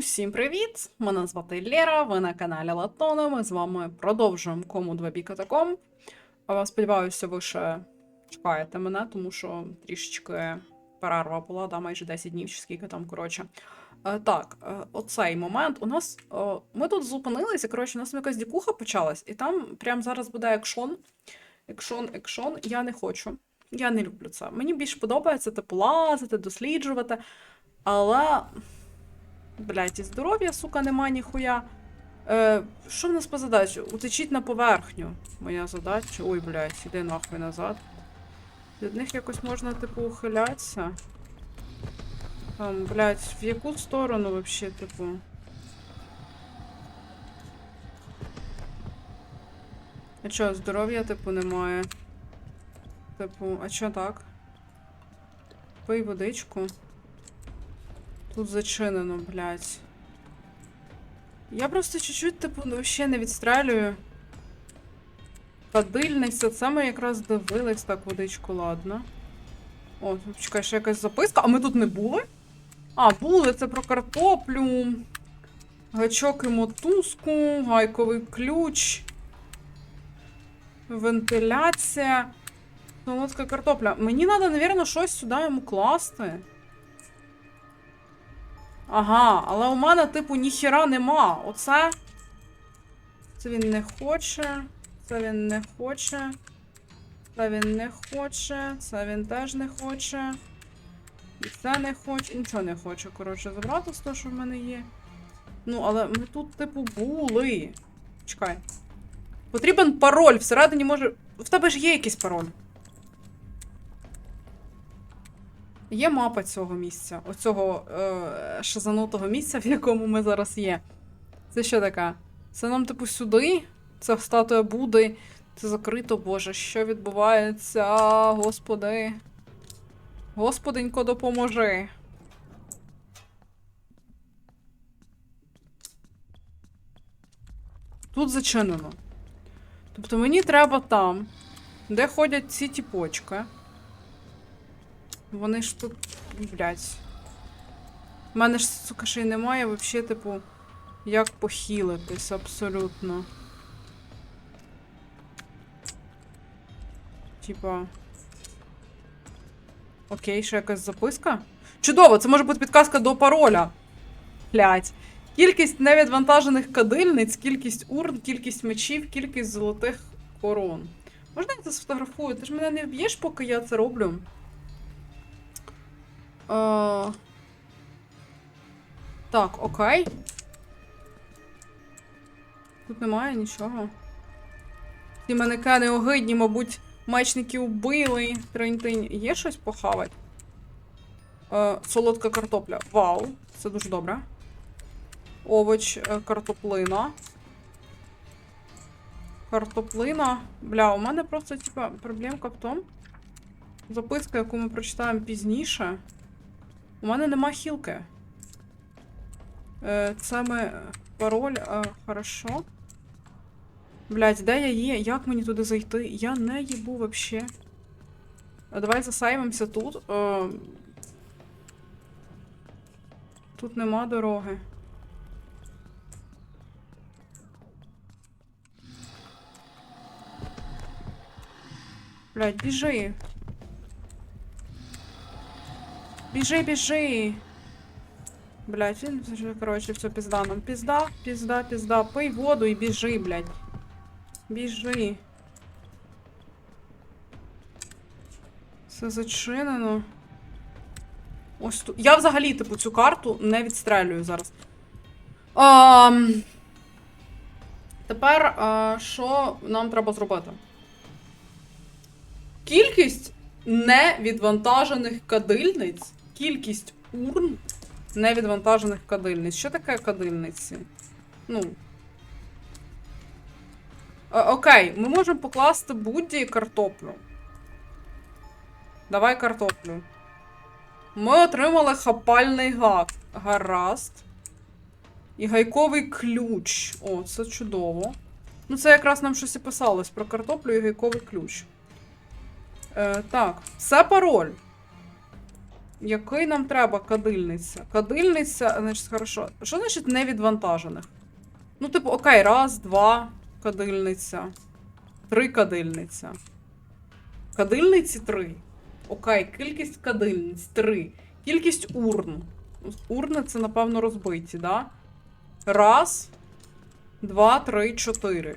Усім привіт! Мене звати Лєра, ви на каналі Латона. Ми з вами продовжуємо кому 2 бі катакомб. А, Сподіваюся, ви ще чекаєте мене, тому що трішечки перерва була, да, майже 10 днів, чи скільки там, коротше. Е, Так, е, оцей момент. У нас. е, Ми тут зупинилися, коротше, у нас якась дікуха почалась, і там прямо зараз буде екшон. Екшон, екшон. Я не хочу. Я не люблю це. Мені більш подобається типу лазити, досліджувати. Але. Блять, і здоров'я, сука, нема ніхуя. Е, що в нас по задачі? Утечіть на поверхню. Моя задача. Ой, блядь, іди нахуй назад. Від них якось можна, типу, ухилятися. Там, блядь, в яку сторону вообще, типу? А чо, здоров'я, типу, немає? Типу, а чо так? Пий водичку. Тут зачинено, блядь. Я просто чуть-чуть, типу, ну, вообще не відстрелюю. Кадильниця, це ми якраз дивились так водичку, ладно. О, чекай, ще якась записка. А ми тут не були? А, були, це про картоплю. Гачок і мотузку, гайковий ключ. Вентиляція. Солодка картопля. Мені треба, напевно, щось сюди йому класти. Ага, але у мене, типу, ніхіра нема. Оце. Це він не хоче. Це він не хоче. Це він не хоче. Це він теж не хоче. І це не хоче. Нічого не хоче, коротше, забрати з того, що в мене є. Ну, але ми тут, типу, були. Чекай. Потрібен пароль. Всередині може. В тебе ж є якийсь пароль. Є мапа цього місця, оцього е, шазанутого місця, в якому ми зараз є. Це що таке? Це нам, типу, сюди? Це статуя Буди. Це закрито, боже, що відбувається? Господи. Господенько, допоможи. Тут зачинено. Тобто мені треба там, де ходять ці тіпочки. Вони ж тут. Блять. У мене ж, сука, ще й немає взагалі, типу, як похилитись абсолютно. Типа. Окей, ще якась записка. Чудово! Це може бути підказка до пароля. Блять. Кількість невідвантажених кадильниць, кількість урн, кількість мечів, кількість золотих корон. Можна я це сфотографую? Ти ж мене не вб'єш, поки я це роблю? Е, Так, окей. Тут немає нічого. Ці манекени огидні, мабуть, мечники убили. Тринь-тинь. Є щось похавати? Е, солодка картопля. Вау, це дуже добре. Овоч, е, картоплина. Картоплина. Бля, у мене просто, типа, проблемка в тому. Записка, яку ми прочитаємо пізніше. У мене нема хілки. Е, це ми пароль, е, хорошо. Блять, де я є? Як мені туди зайти? Я не їбу вообще. Е, Давай засейвимося тут. Е, тут нема дороги. Блять, біжи. Біжи, біжи. Блять, він коротше, все пізда нам. Пізда, пізда, пізда. Пий воду і біжи, блять. Біжи. Все зачинено. Ось тут. Я взагалі, типу, цю карту не відстрелюю зараз. Ам... Тепер, а, що нам треба зробити? Кількість невідвантажених кадильниць, кількість урн невідвантажених кадильниць. Що таке кадильниці? Ну. Е, окей, ми можемо покласти будь картоплю. Давай картоплю. Ми отримали хапальний гак. Гаразд. І гайковий ключ. О, це чудово. Ну, це якраз нам щось і писалось про картоплю і гайковий ключ. Е, так, це пароль. Який нам треба кадильниця? Кадильниця, значить, хорошо. Що значить невідвантажених? Ну, типу, окей, раз, два, кадильниця. Три кадильниця. Кадильниці три. Окей, кількість кадильниць три. Кількість урн. Урни це, напевно, розбиті, да? Раз, два, три, чотири.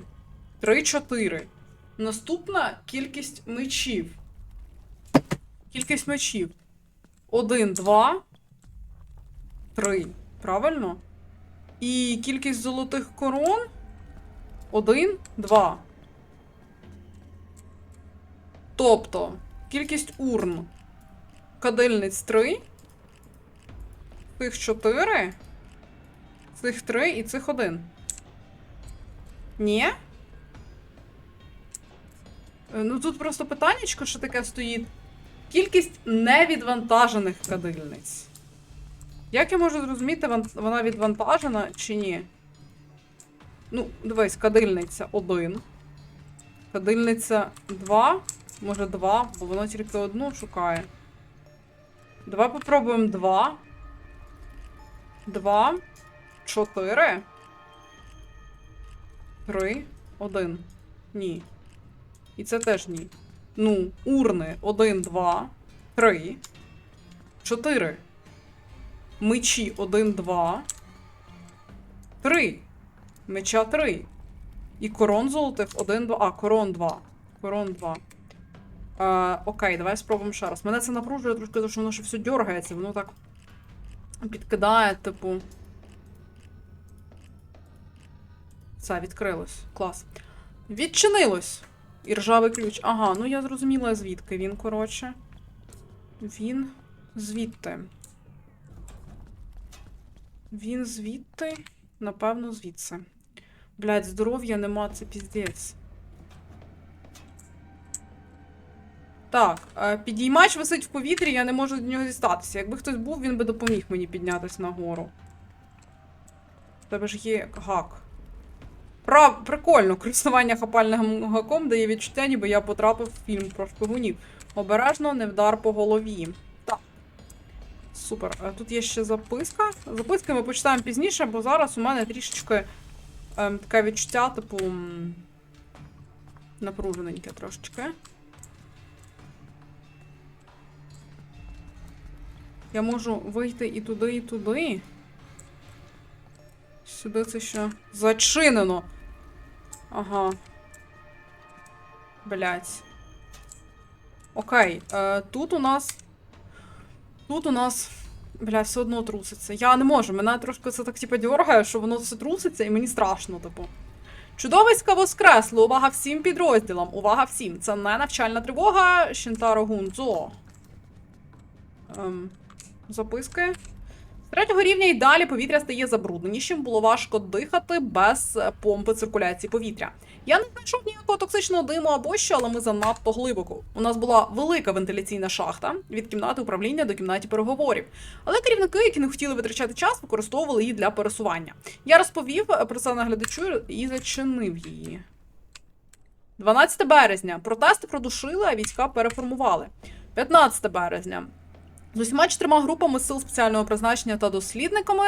Три, чотири. Наступна кількість мечів. Кількість мечів. Один, два, три. Правильно? І кількість золотих корон. Один, два. Тобто, кількість урн. Кадильниць 3. Цих 4. Цих 3 і цих 1. Ні? Е, Ну тут просто питаннячко, що таке стоїть. Кількість невідвантажених кадильниць. Як я можу зрозуміти, вона відвантажена чи ні? Ну, дивись, кадильниця 1. Кадильниця 2. Може 2, бо воно тільки одну шукає. Давай попробуємо 2. 2. 4. 3. 1. Ні. І це теж ні. Ну, урни 1, 2, 3, 4. Мечі 1, 2, 3. Меча 3. І корон золотих 1, 2. А, корон 2. Корон 2. Е, окей, давай спробуємо ще раз. Мене це напружує трошки, тому що воно ще все дергається, воно так підкидає, типу. Все, відкрилось. Клас. Відчинилось. І ржавий ключ. Ага, ну я зрозуміла, звідки він, коротше. Він звідти. Він звідти. Напевно, звідси. Блядь, здоров'я нема, це піздець. Так, е, підіймач висить в повітрі, я не можу до нього дістатися. Якби хтось був, він би допоміг мені піднятися нагору. У тебе ж є гак. Прав, прикольно, користування хапальним гаком дає відчуття, ніби я потрапив в фільм про шпигунів. Обережно, не вдар по голові. Так. Супер. Е, Тут є ще записка. Записки ми почитаємо пізніше, бо зараз у мене трішечки ем, таке відчуття, типу. Напружененьке трошечки. Я можу вийти і туди, і туди. Сюди це що? Зачинено. Ага. Блять. Окей. Е, тут у нас. Тут у нас. Бля, все одно труситься. Я не можу. Мене трошки це так типу дергає, що воно все труситься, і мені страшно, типу. Чудовиська воскресло. Увага всім підрозділам. Увага всім. Це не навчальна тривога. Шінтаро Гунзо. Ем, записки. Третього рівня і далі повітря стає забрудненішим, було важко дихати без е, помпи циркуляції повітря. Я не знайшов ніякого токсичного диму або що, але ми занадто глибоко. У нас була велика вентиляційна шахта від кімнати управління до кімнаті переговорів. Але керівники, які не хотіли витрачати час, використовували її для пересування. Я розповів е, про це наглядачу і зачинив її. 12 березня. Протести продушили, а війська переформували. 15 березня. З усіма чотирма групами сил спеціального призначення та дослідниками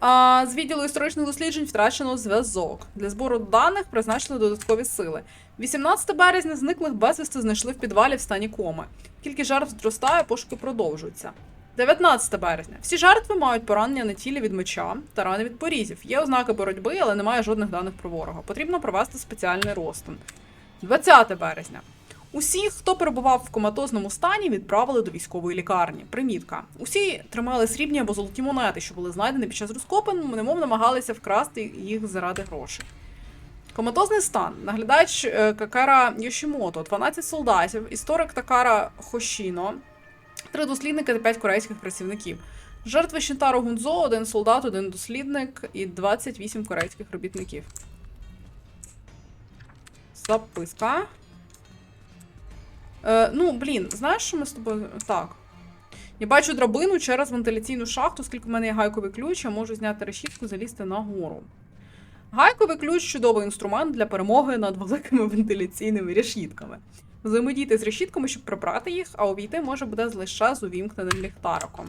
а, з відділу історичних досліджень втрачено зв'язок. Для збору даних призначили додаткові сили. 18 березня зниклих безвісти знайшли в підвалі в стані коми. Кількість жертв зростає, пошуки продовжуються. 19 березня. Всі жертви мають поранення на тілі від меча та рани від порізів. Є ознаки боротьби, але немає жодних даних про ворога. Потрібно провести спеціальний розтин. 20 березня. Усіх, хто перебував в коматозному стані, відправили до військової лікарні. Примітка. Усі тримали срібні або золоті монети, що були знайдені під час розкопин, немов намагалися вкрасти їх заради грошей. Коматозний стан. Наглядач е, Какара Йошімото, 12 солдатів, історик Такара Хошіно, три дослідники та 5 корейських працівників. Жертви Шінтаро Гунзо, один солдат, один дослідник і 28 корейських робітників. Записка. Е, ну, блін, знаєш, що ми з тобою. Так. Я бачу драбину через вентиляційну шахту, оскільки в мене є гайковий ключ, я можу зняти решітку, залізти нагору. Гайковий ключ чудовий інструмент для перемоги над великими вентиляційними решітками. Взаємодійте з решітками, щоб прибрати їх, а увійти може буде лише з увімкненим ліхтариком.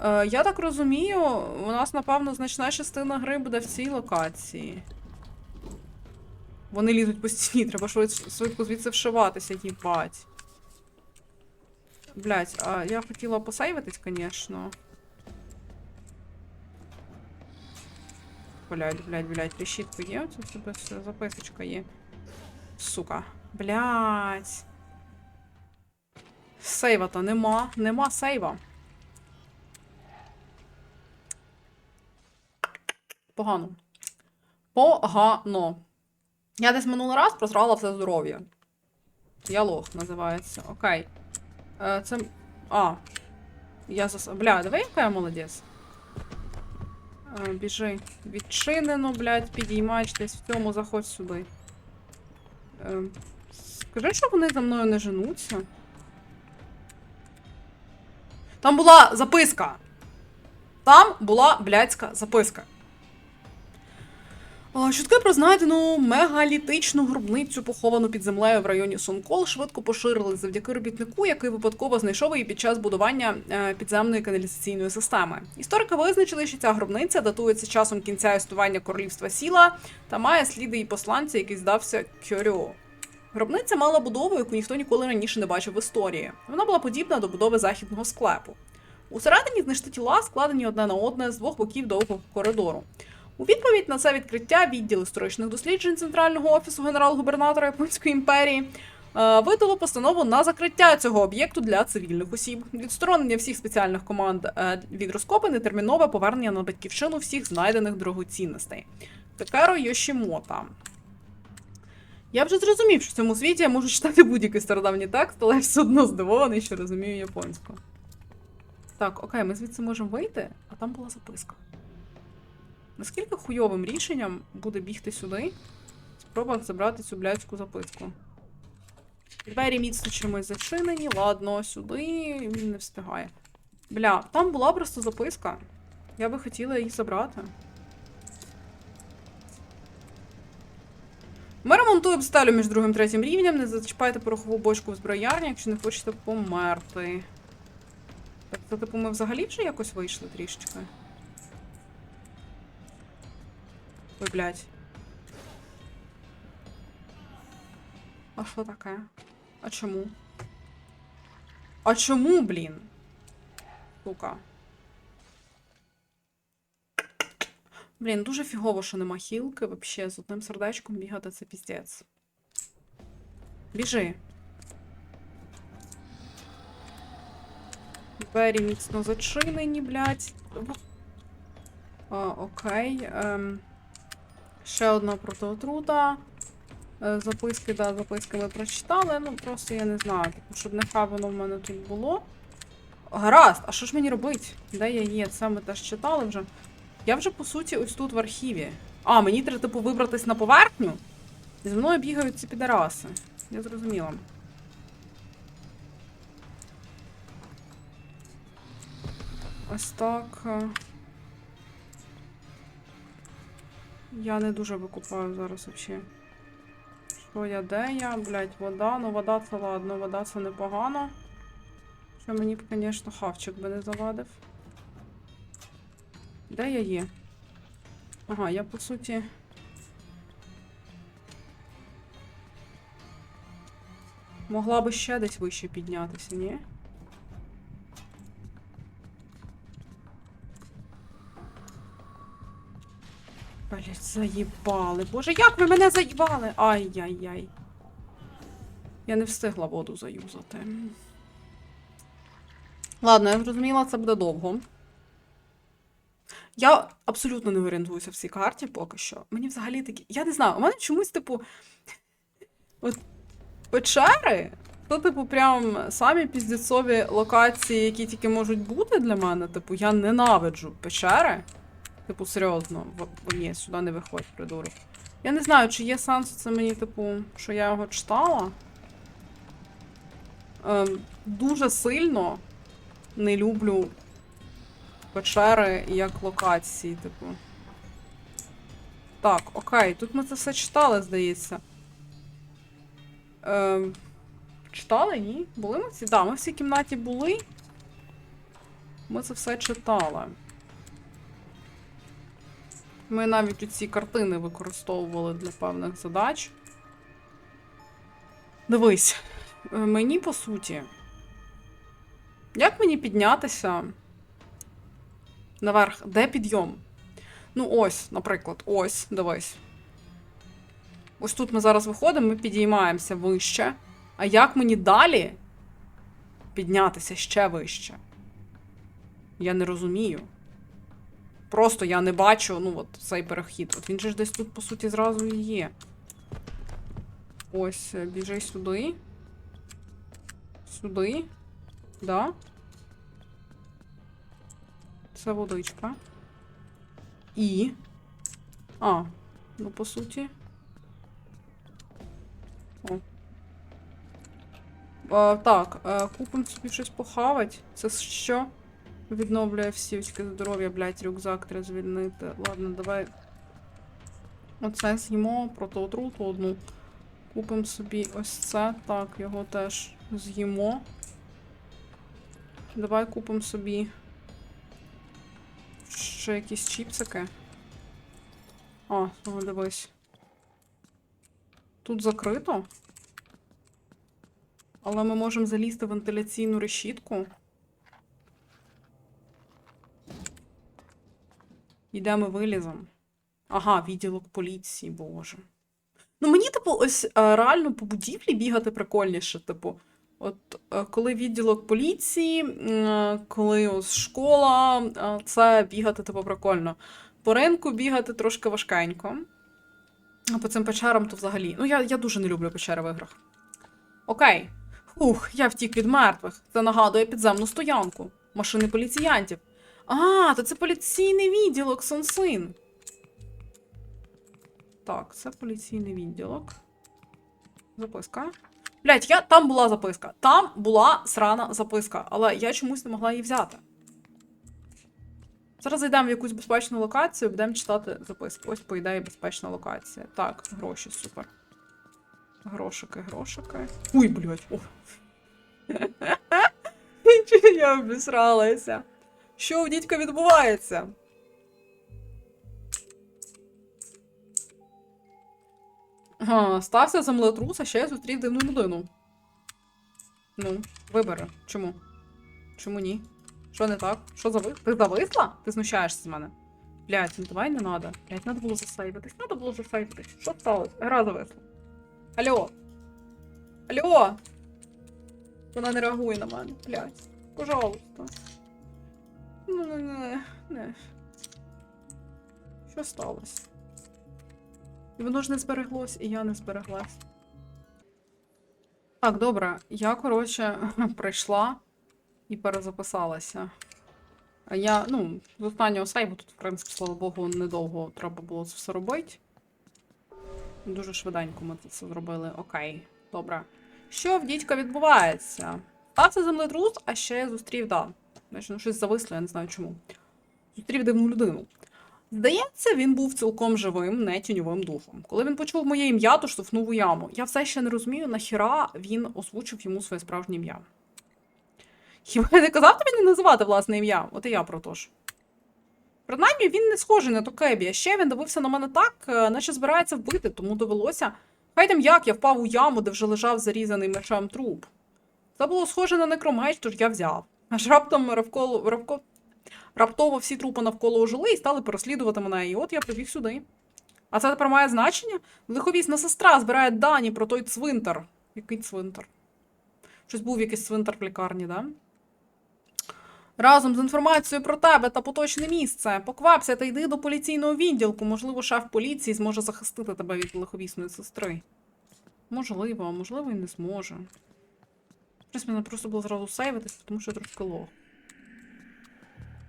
Е, я так розумію, у нас, напевно, значна частина гри буде в цій локації. Вони лізуть по стіні, треба швид- швидко звідси вшиватися, їбать. Блять, а я хотіла посейвитись, звісно. Блять, блять, блять, решітка є? В тебе все, записочка є. Сука. Блять. Сейва-то нема. Нема сейва. Погано. Погано. Я десь минулий раз просрала все здоров'я. Я лох називається. Окей. Е, це. А. Я зас... Бля, давай яка я молодець. Е, біжи. Відчинено, блядь, підіймач десь в цьому заходь сюди. Е, скажи, що вони за мною не женуться. Там була записка. Там була блядська записка. Чутки про знайдену мегалітичну гробницю, поховану під землею в районі Сонкол, швидко поширили завдяки робітнику, який випадково знайшов її під час будування е, підземної каналізаційної системи. Історики визначили, що ця гробниця датується часом кінця існування королівства Сіла та має сліди і посланця, який здався Кьорьо. Гробниця мала будову, яку ніхто ніколи раніше не бачив в історії. Вона була подібна до будови західного склепу. Усередині знайшли тіла, складені одне на одне з двох боків довгого коридору. У відповідь на це відкриття відділ історичних досліджень Центрального офісу генерал-губернатора Японської імперії е, видало постанову на закриття цього об'єкту для цивільних осіб, відсторонення всіх спеціальних команд е, від розкопин і термінове повернення на батьківщину всіх знайдених дорогоцінностей. Такеро Йошімота. Я вже зрозумів, що в цьому світі я можу читати будь-який стародавній текст, але я все одно здивований, що розумію японську. Так, окей, ми звідси можемо вийти, а там була записка. Наскільки хуйовим рішенням буде бігти сюди, спробувати забрати цю блядську записку? Двері міцно чимось зачинені, ладно, сюди він не встигає. Бля, там була просто записка. Я би хотіла її забрати. Ми ремонтуємо стелю між другим і третім рівнем. Не зачіпайте порохову бочку в зброярні, якщо не хочете померти. Так, це типу ми взагалі вже якось вийшли трішечки. Ой, блядь. А що таке? А чому? А чому, блін? Сука. Блін, дуже фігово, що нема хілки, вообще з одним сердечком бігати це піздець. Біжи. Двері міцно зачинені, блядь. А, окей. Ем. Ще одна протиотрута. Е, Записки, да, записки ми прочитали. Ну, просто я не знаю, типу, щоб нехай воно в мене тут було. Гаразд, а що ж мені робити? Де я є? Це ми теж читали вже. Я вже, по суті, ось тут в архіві. А, мені треба, типу, вибратись на поверхню. І зі мною бігають ці підараси. Я зрозуміла. Ось так. Я не дуже викупаю зараз взагалі. Що я, де я? Блять, вода. Ну вода це ладно, вода це непогано. Що мені б, звісно, хавчик би не завадив. Де я є? Ага, я по суті. Могла би ще десь вище піднятися, ні? Блять, заїбали. Боже, як ви мене заїбали? Ай-яй-яй. Я не встигла воду заюзати. Ладно, я зрозуміла, це буде довго. Я абсолютно не орієнтуюся в цій карті поки що. Мені взагалі такі. Я не знаю, у мене чомусь, типу. От печери. То, типу, прям самі піздецові локації, які тільки можуть бути для мене. Типу, я ненавиджу печери. Типу, серйозно, ні, сюди не виходь, придурок. Я не знаю, чи є сенс це мені, типу, що я його читала. Ем, дуже сильно не люблю печери як локації, типу. Так, окей, тут ми це все читали, здається. Е, читали, ні? Були ми всі? Так, да, ми в цій кімнаті були. Ми це все читали. Ми навіть ці картини використовували для певних задач. Дивись, е, мені по суті. Як мені піднятися наверх? Де підйом? Ну, ось, наприклад, ось, дивись. Ось тут ми зараз виходимо, ми підіймаємося вище. А як мені далі піднятися ще вище? Я не розумію. Просто я не бачу, ну, от цей перехід. От він же ж десь тут, по суті, зразу і є. Ось, е, біжи сюди. Сюди. Да. Це водичка. І. А, ну по суті. О. А, так, е, купимо собі щось похавать. Це що? Відновлює всі очки здоров'я, блядь, рюкзак треба звільнити. Ладно, давай. Оце з'їмо, протоотруту одну. Купимо собі ось це. Так, його теж з'їмо. Давай купимо собі. Ще якісь чіпсики. А, ну дивись. Тут закрито. Але ми можемо залізти в вентиляційну решітку. Йдемо виліземо. Ага, відділок поліції, боже. Ну, мені, типу, ось е, реально по будівлі бігати прикольніше. Типу, от е, коли відділок поліції, е, коли ось школа, це бігати, типу, прикольно. По ринку бігати трошки важкенько. А по цим печерам то взагалі. Ну, я, я дуже не люблю печери в іграх. Окей. Ух, я втік від мертвих. Це нагадує підземну стоянку. Машини поліціянтів. А, то це поліційний відділок, Сонсин. Так, це поліційний відділок. Записка. Блять, я там була записка. Там була срана записка, але я чомусь не могла її взяти. Зараз зайдемо в якусь безпечну локацію, будемо читати записку. Ось, по ідеї, безпечна локація. Так, гроші, супер. Грошики, грошики. Ой, блядь, я обісралася. Що у дідька відбувається? Ага, стався землетрус, а ще я зустрів дивну людину. Ну, вибери. Чому? Чому ні? Що не так? Що завис? Ти зависла? Ти знущаєшся з мене? Блять, ну давай не надо. Блять, надо було засейвитись. Надо було засейвитись. Що сталося? Гра зависла. Алло. Алло. Вона не реагує на мене. Блять. Пожалуйста. Ну, не, не, не. Що сталося? І воно ж не збереглось, і я не збереглась. Так, добре. Я, коротше, прийшла і перезаписалася. Я, ну, з останнього сейву тут, в принципі, слава Богу, недовго треба було це все робити. Дуже швиденько ми це все зробили. Окей, добре. Що в дідька відбувається? Стався землетрус, а ще я зустрів, да. Значить, ну, щось зависло, я не знаю чому. Зустрів дивну людину. Здається, він був цілком живим, не тіньовим духом. Коли він почув моє ім'я, то штовхнув у яму. Я все ще не розумію, нахіра він озвучив йому своє справжнє ім'я. Хіба не казав тобі не називати власне ім'я? От і я про то ж. Принаймні, він не схожий на Токебі. А ще він дивився на мене так, е, наче збирається вбити, тому довелося. Хай там як я впав у яму, де вже лежав зарізаний мечем труп. Це було схоже на некромеч, тож я взяв. Аж раптом равколо, равко... раптово всі трупи навколо ожили і стали переслідувати мене. І от я прибіг сюди. А це тепер має значення? Лиховісна сестра збирає дані про той цвинтар. Який цвинтар? Щось був якийсь цвинтар в лікарні, да? Разом з інформацією про тебе та поточне місце. Поквапся та йди до поліційного відділку. Можливо, шеф поліції зможе захистити тебе від лиховісної сестри. Можливо, можливо, і не зможе. Щось мене просто було зразу сейвитись, тому що трошки лох.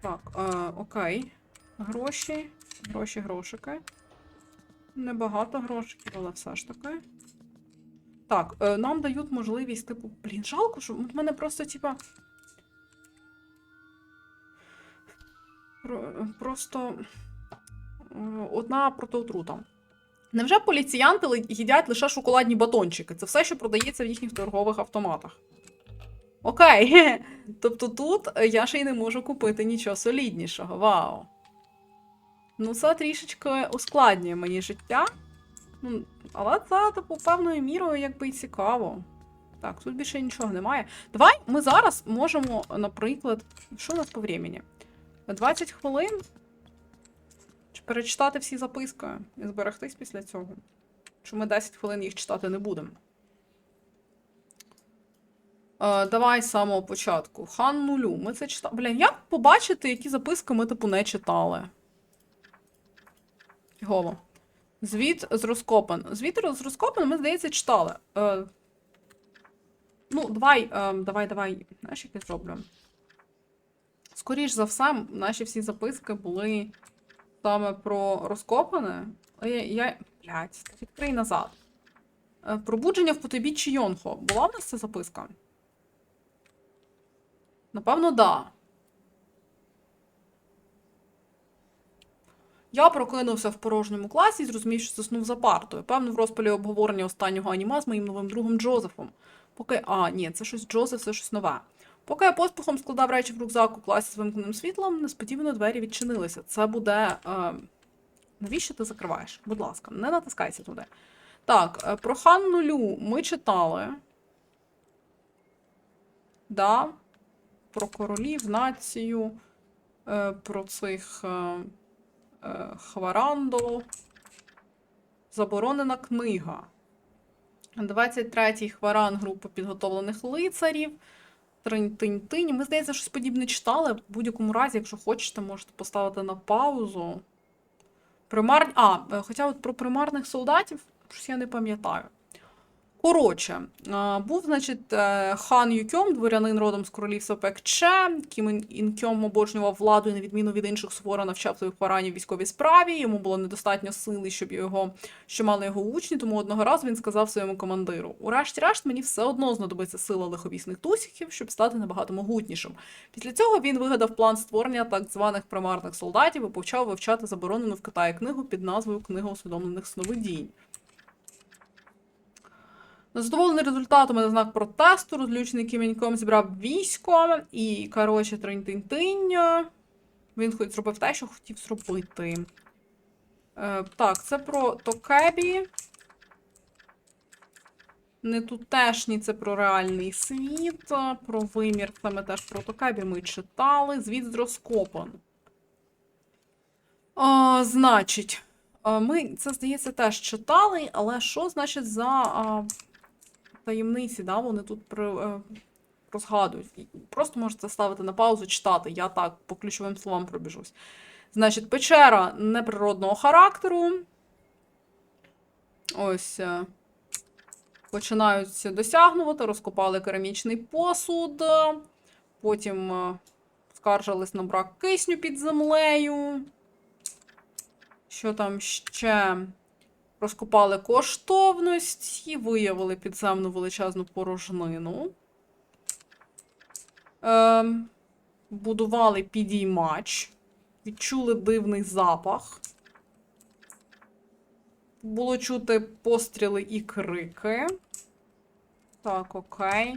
Так, е, окей. Гроші. Гроші, грошики. Небагато грошиків, але все ж таки. Так, е, нам дають можливість, типу, блін, жалко, що в мене просто, типа. Просто е, одна протиотрута. Невже поліціянти їдять лише шоколадні батончики? Це все, що продається в їхніх торгових автоматах. Окей. Тобто тут е, я ще й не можу купити нічого соліднішого. Вау. Ну, це трішечки ускладнює мені життя. Ну, але це, типу, певною мірою, якби і цікаво. Так, тут більше нічого немає. Давай ми зараз можемо, наприклад, що у нас по времени? 20 хвилин. Чи перечитати всі записки і зберегтись після цього? Чи ми 10 хвилин їх читати не будемо? Е, давай з самого початку. Хан нулю. Ми це читали. Блін, як побачити, які записки ми, типу, не читали? Фігово. Звіт з розкопан. Звіт з розкопан, ми, здається, читали. Е, ну, давай, е, давай, давай. Знаєш, як я зроблю? Скоріш за все, наші всі записки були саме про розкопане. Я, я... Блядь, відкрий назад. Е, Пробудження в потойбіччі Йонхо. Була в нас ця записка? Напевно, да. Я прокинувся в порожньому класі і зрозумів, що заснув за партою. Певно, в розпалі обговорення останнього аніме з моїм новим другом Джозефом. Поки. А, ні, це щось Джозеф, це щось нове. Поки я поспіхом складав речі в рюкзак у класі з вимкненим світлом, несподівано двері відчинилися. Це буде. Е... Навіщо ти закриваєш? Будь ласка, не натискайся туди. Так, е, про Ханну Лю ми читали. Да. Про королів, націю, е, про цих е, е, Хварандо. Заборонена книга. 23-й хваран групи підготовлених лицарів. Тринь-тинь-тинь. Ми, здається, щось подібне читали. В будь-якому разі, якщо хочете, можете поставити на паузу. Примар... А, хоча от про примарних солдатів, щось я не пам'ятаю. Коротше, був, значить, е, хан Юкьом, дворянин родом з королівства Пекче. Кім Ін- Інкьом обожнював владу і, на відміну від інших, суворо навчав своїх хваранів військовій справі. Йому було недостатньо сили, щоб його, що мали його учні, тому одного разу він сказав своєму командиру: Урешті-решт, мені все одно знадобиться сила лиховісних тусіків, щоб стати набагато могутнішим. Після цього він вигадав план створення так званих примарних солдатів і почав вивчати заборонену в Китаї книгу під назвою Книга усвідомлених сновидінь. Незадоволений результатами на знак протесту, розлючений Кіміньком зібрав військо і, коротше, тринь-тинь-тинь. Він хоч зробив те, що хотів зробити. Е, так, це про Токебі. Не тутешні, це про реальний світ. Про вимір, це ми теж про Токебі ми читали. Звіт з розкопан. А, значить, а, ми це, здається, теж читали, але що значить за а, таємниці, да? Вони тут при, е, розгадують. Просто можете ставити на паузу, читати. Я так по ключовим словам пробіжусь. Значить, печера неприродного характеру. Ось. е, Починають досягнувати, розкопали керамічний посуд, потім е, скаржились на брак кисню під землею. Що там ще? Розкопали коштовності, виявили підземну величезну порожнину. Ем, будували підіймач, відчули дивний запах. Було чути постріли і крики. Так, окей.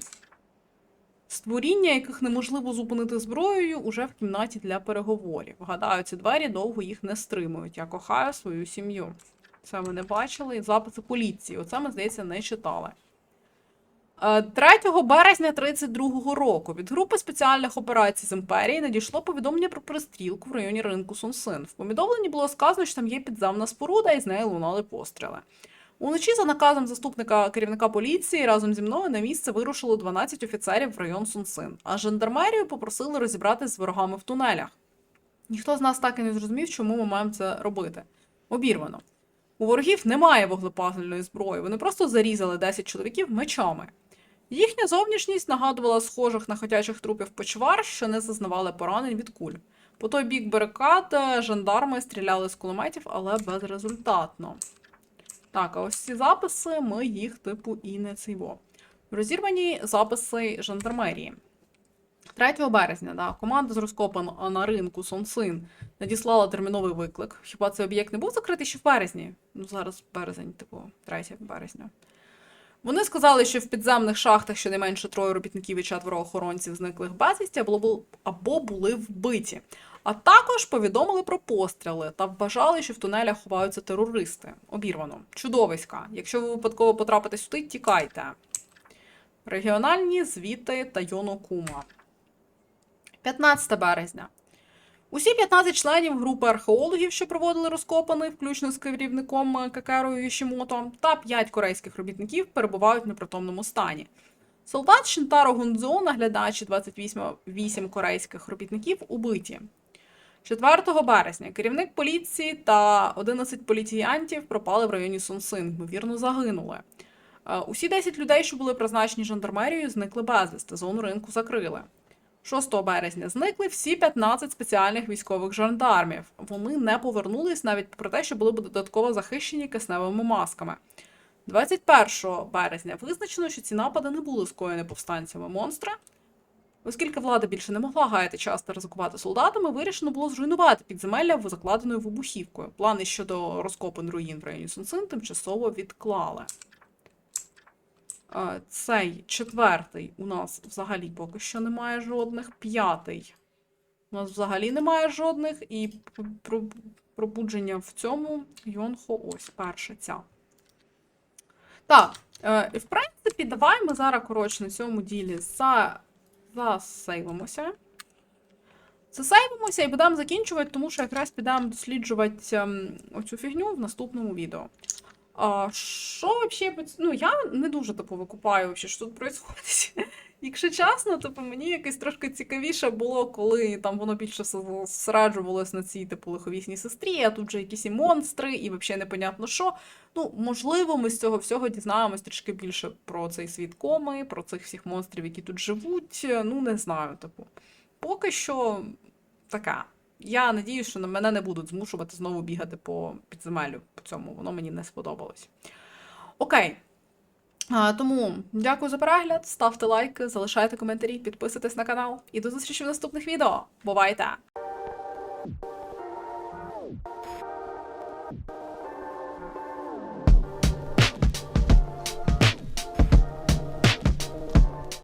Створіння, яких неможливо зупинити зброєю, уже в кімнаті для переговорів. Гадаю, ці двері довго їх не стримують. Я кохаю свою сім'ю. Це ми не бачили. Записи поліції. Оце ми, здається, не читали. Е, 3 березня 32-го року від групи спеціальних операцій з імперії надійшло повідомлення про перестрілку в районі ринку Сунсин. В повідомленні було сказано, що там є підземна споруда, і з неї лунали постріли. Уночі, за наказом заступника керівника поліції, разом зі мною на місце вирушило 12 офіцерів в район Сунсин, а жандармерію попросили розібратися з ворогами в тунелях. Ніхто з нас так і не зрозумів, чому ми маємо це робити. Обірвано. У ворогів немає вуглепальної зброї, вони просто зарізали 10 чоловіків мечами. Їхня зовнішність нагадувала схожих на хотячих трупів почвар, що не зазнавали поранень від куль. По той бік барикад е, жандарми стріляли з кулеметів, але безрезультатно. Так, а ось ці записи, ми їх, типу, і не цейво. Розірвані записи жандармерії. 3 березня да, команда з розкопан на ринку Сонсин надіслала терміновий виклик. Хіба цей об'єкт не був закритий ще в березні? Ну, зараз березень, типу, 3 березня. Вони сказали, що в підземних шахтах щонайменше троє робітників і четверо охоронців зниклих безвісті або, були вбиті. А також повідомили про постріли та вважали, що в тунелях ховаються терористи. Обірвано. Чудовиська. Якщо ви випадково потрапите сюди, тікайте. Регіональні звіти та Тайоно Кума. 15 березня. Усі 15 членів групи археологів, що проводили розкопани, включно з керівником Какерою Йошімото, та 5 корейських робітників перебувають в непритомному стані. Солдат Шинтаро Гунзо, наглядач і 28 вісім корейських робітників убиті. 4 березня керівник поліції та 11 поліціянтів пропали в районі Сонсин, ймовірно, загинули. Е, Усі 10 людей, що були призначені жандармерією, зникли безвісти, зону ринку закрили. 6 березня зникли всі 15 спеціальних військових жандармів. Вони не повернулись навіть попри те, що були додатково захищені кисневими масками. 21 березня визначено, що ці напади не були скоєні повстанцями монстра. Оскільки влада більше не могла гаяти час та ризикувати солдатами, вирішено було зруйнувати підземелля закладеною вибухівкою. Плани щодо розкопин руїн в районі Сунсин тимчасово відклали. Цей четвертий у нас взагалі поки що немає жодних. П'ятий у нас взагалі немає жодних. І пробудження в цьому Йонхо ось перша ця. Так, е, в принципі, давай ми зараз, коротше, на цьому ділі за... засейвимося. Засейвимося і будемо закінчувати, тому що якраз підемо досліджувати ем, оцю фігню в наступному відео. А, що взагалі, ну я не дуже типу викупаю, що тут відбувається. Якщо чесно, типу, мені якось трошки цікавіше було, коли там воно більше зосереджувалось на цій типу лиховісній сестрі, а тут вже якісь і монстри, і взагалі непонятно що. Ну, можливо, ми з цього всього дізнаємось трішки більше про цей світ коми, про цих всіх монстрів, які тут живуть. Ну, не знаю, типу. Поки що така. Я надіюсь, що на мене не будуть змушувати знову бігати по підземелю. По цьому воно мені не сподобалось. Окей. А, тому дякую за перегляд, ставте лайки, залишайте коментарі, підписуйтесь на канал і до зустрічі в наступних відео. Бувайте!